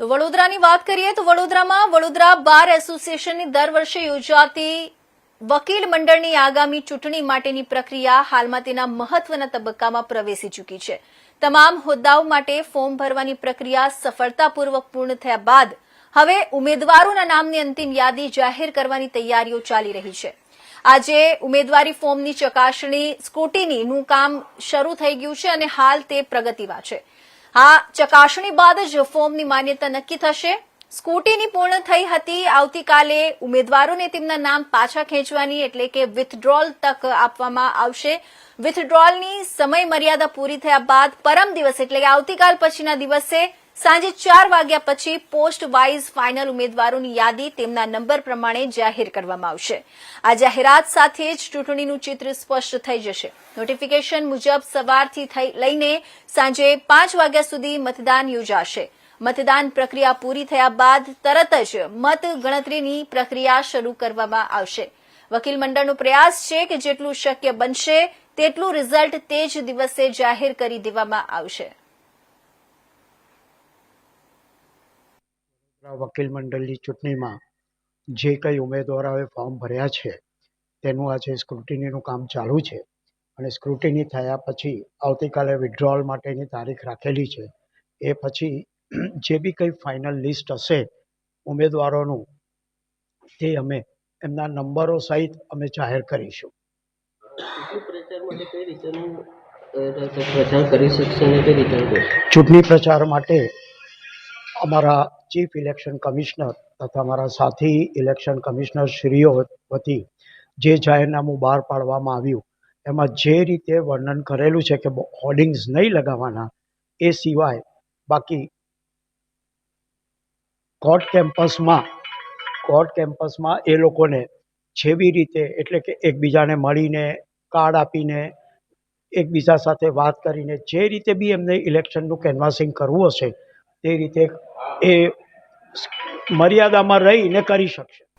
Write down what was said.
તો વડોદરાની વાત કરીએ તો વડોદરામાં વડોદરા બાર એસોસિએશનની દર વર્ષે યોજાતી વકીલ મંડળની આગામી ચૂંટણી માટેની પ્રક્રિયા હાલમાં તેના મહત્વના તબક્કામાં પ્રવેશી ચૂકી છે. તમામ હોદ્દાઓ માટે ફોર્મ ભરવાની પ્રક્રિયા સફળતાપૂર્વક પૂર્ણ થયા બાદ હવે ઉમેદવારોના નામની અંતિમ યાદી જાહેર કરવાની તૈયારીઓ ચાલી રહી છે. આજે ઉમેદવારી ફોર્મની ચકાસણી સ્કૂટીનીનું કામ શરૂ થઈ ગયું છે અને હાલ તે પ્રગતિમાં છે. આ ચકાસણી બાદ જ ફોર્મની માન્યતા નક્કી થશે. સ્કૂટીની પૂર્ણ થઈ હતી. આવતીકાલે ઉમેદવારોને તેમના નામ પાછા ખેંચવાની એટલે કે વિથડ્રોલ તક આપવામાં આવશે. વિથડ્રોલની સમય મર્યાદા પૂરી થયા બાદ પરમ દિવસ એટલે કે આવતીકાલ પછીના દિવસે સાંજે ચાર વાગ્યા પછી પોસ્ટ વાઇઝ ફાઇનલ ઉમેદવારોની યાદી તેમના નંબર પ્રમાણે જાહેર કરવામાં આવશે. આ જાહેરાત સાથે જ ચૂંટણીનું ચિત્ર સ્પષ્ટ થઈ જશે. નોટિફિકેશન મુજબ સવારથી લઈને સાંજે પાંચ વાગ્યા સુધી મતદાન યોજાશે. મતદાન પ્રક્રિયા પૂરી થયા બાદ તરત જ મત ગણતરીની પ્રક્રિયા શરૂ કરવામાં આવશે. વકીલ મંડળનો પ્રયાસ છે કે જેટલું શક્ય બનશે, તેટલું રિઝલ્ટ તે જ દિવસે જાહેર કરી દેવામાં આવશે. વકીલ મંડળની ચૂંટણીમાં જે કંઈ ઉમેદવારોએ ફોર્મ ભર્યા છે, તેનું આજે સ્ક્રુટિનીનું કામ ચાલુ છે અને સ્ક્રુટિની થયા પછી આવતીકાલે વિડ્રોઅલ માટેની તારીખ રાખેલી છે. એ પછી જે બી કંઈ ફાઇનલ લિસ્ટ હશે ઉમેદવારોનું, તે અમે એમના નંબરો સહિત અમે જાહેર કરશે. ચૂંટણી પ્રચાર માટે અમારા ચીફ ઇલેક્શન કમિશનર તથા મારા સાથી ઇલેક્શન કમિશનર શ્રીઓ વતી જે જાહેરનામું બહાર પાડવામાં આવ્યું, એમાં જે રીતે વર્ણન કરેલું છે કે હોર્ડિંગ્સ નહીં લગાવવાના, એ સિવાય બાકી કોર્ટ કેમ્પસમાં કોર્ટ કેમ્પસમાં એ લોકોને જેવી રીતે એટલે કે એકબીજાને મળીને કાર્ડ આપીને એકબીજા સાથે વાત કરીને જે રીતે બી એમને ઇલેક્શનનું કેનવાસિંગ કરવું હશે તે રીતે એ મર્યાદામાં રહીને કરી શકશે.